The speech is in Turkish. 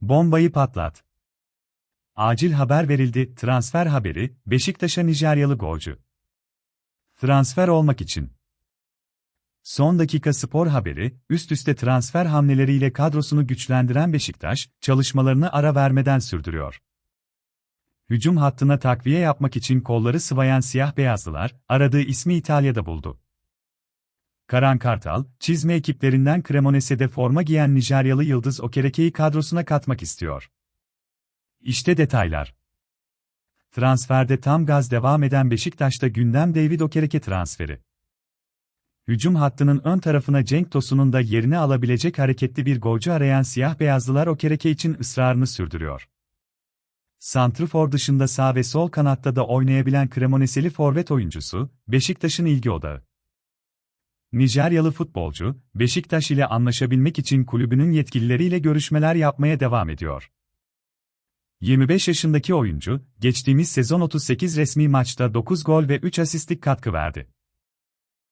Bombayı patlat. Acil haber verildi. Transfer haberi, Beşiktaş'a Nijeryalı golcü. Transfer olmak için. Son dakika spor haberi, üst üste transfer hamleleriyle kadrosunu güçlendiren Beşiktaş, çalışmalarını ara vermeden sürdürüyor. Hücum hattına takviye yapmak için kolları sıvayan siyah beyazlılar, aradığı ismi İtalya'da buldu. Karan Kartal, çizme ekiplerinden Cremonese'de forma giyen Nijeryalı Yıldız Okereke'yi kadrosuna katmak istiyor. İşte detaylar. Transferde tam gaz devam eden Beşiktaş'ta gündem David Okereke transferi. Hücum hattının ön tarafına Cenk Tosun'un da yerini alabilecek hareketli bir golcü arayan siyah beyazlılar Okereke için ısrarını sürdürüyor. Santrfor dışında sağ ve sol kanatta da oynayabilen Cremoneseli forvet oyuncusu, Beşiktaş'ın ilgi odağı. Nijeryalı futbolcu, Beşiktaş ile anlaşabilmek için kulübünün yetkilileriyle görüşmeler yapmaya devam ediyor. 25 yaşındaki oyuncu, geçtiğimiz sezon 38 resmi maçta 9 gol ve 3 asistlik katkı verdi.